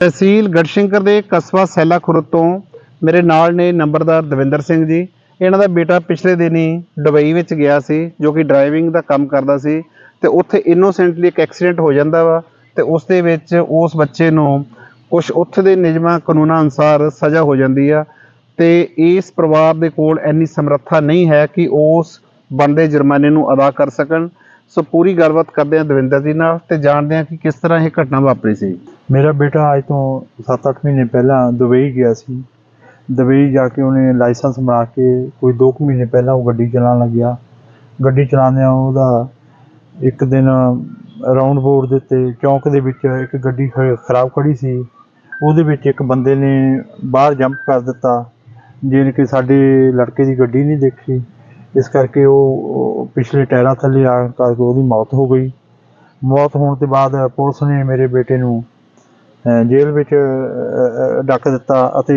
ਤਹਿਸੀਲ ਗੜਸ਼ੰਕਰ ਦੇ ਕਸਬਾ ਸੈਲਾ ਖੁਰਦ ਤੋਂ ਮੇਰੇ ਨਾਲ ਨੇ ਨੰਬਰਦਾਰ ਦਵਿੰਦਰ ਸਿੰਘ ਜੀ। ਇਹਨਾਂ ਦਾ ਬੇਟਾ ਪਿਛਲੇ ਦਿਨੀ ਦੁਬਈ ਵਿੱਚ ਗਿਆ ਸੀ, ਜੋ ਕਿ ਡਰਾਈਵਿੰਗ ਦਾ ਕੰਮ ਕਰਦਾ ਸੀ ਤੇ ਉੱਥੇ ਇਨੋਸੈਂਟਲੀ ਇੱਕ ਐਕਸੀਡੈਂਟ ਹੋ ਜਾਂਦਾ ਵਾ ਤੇ ਉਸ ਦੇ ਵਿੱਚ ਉਸ ਬੱਚੇ ਨੂੰ ਕੁਝ ਉੱਥੇ ਦੇ ਨਿਯਮਾਂ ਕਾਨੂੰਨਾਂ ਅਨੁਸਾਰ ਸਜ਼ਾ ਹੋ ਜਾਂਦੀ ਆ ਤੇ ਇਸ ਪਰਿਵਾਰ ਦੇ ਕੋਲ ਇੰਨੀ ਸਮਰੱਥਾ ਨਹੀਂ ਹੈ ਕਿ ਉਸ ਬੰਦੇ ਜੁਰਮਾਨੇ ਨੂੰ ਅਦਾ ਕਰ ਸਕਣ। ਸੋ ਪੂਰੀ ਗੱਲਬਾਤ ਕਰਦੇ ਹਾਂ ਦਵਿੰਦਰ ਜੀ ਨਾਲ ਤੇ ਜਾਣਦੇ ਹਾਂ ਕਿ ਕਿਸ ਤਰ੍ਹਾਂ ਇਹ ਘਟਨਾ ਵਾਪਰੀ ਸੀ। ਮੇਰਾ ਬੇਟਾ ਅੱਜ ਤੋਂ 7-8 ਮਹੀਨੇ ਪਹਿਲਾਂ ਦੁਬਈ ਗਿਆ ਸੀ। ਦੁਬਈ ਜਾ ਕੇ ਉਹਨੇ ਲਾਇਸੈਂਸ ਬਣਾ ਕੇ ਕੋਈ 2 ਮਹੀਨੇ ਪਹਿਲਾਂ ਉਹ ਗੱਡੀ ਚਲਾਉਣ ਲੱਗਿਆ। ਗੱਡੀ ਚਲਾਉਂਦਿਆਂ ਉਹਦਾ ਇੱਕ ਦਿਨ ਰਾਉਂਡ ਬੋਰਡ ਦੇ ਉੱਤੇ ਚੌਂਕ ਦੇ ਵਿੱਚ ਇੱਕ ਗੱਡੀ ਖ- ਖਰਾਬ ਖੜੀ ਸੀ। ਉਹਦੇ ਵਿੱਚ ਇੱਕ ਬੰਦੇ ਨੇ ਬਾਹਰ ਜੰਪ ਕਰ ਦਿੱਤਾ ਜਿਹਨੇ ਕਿ ਸਾਡੇ ਲੜਕੇ ਦੀ ਗੱਡੀ ਨਹੀਂ ਦੇਖੀ। ਇਸ ਕਰਕੇ ਉਹ ਪਿਛਲੇ ਟਾਇਰਾਂ ਥੱਲੇ ਆ ਕਰਕੇ ਉਹਦੀ ਮੌਤ ਹੋ ਗਈ। ਮੌਤ ਹੋਣ ਤੋਂ ਬਾਅਦ ਪੁਲਿਸ ਨੇ ਮੇਰੇ ਬੇਟੇ ਨੂੰ ਜੇਲ੍ਹ ਵਿੱਚ ਡੱਕ ਦਿੱਤਾ ਅਤੇ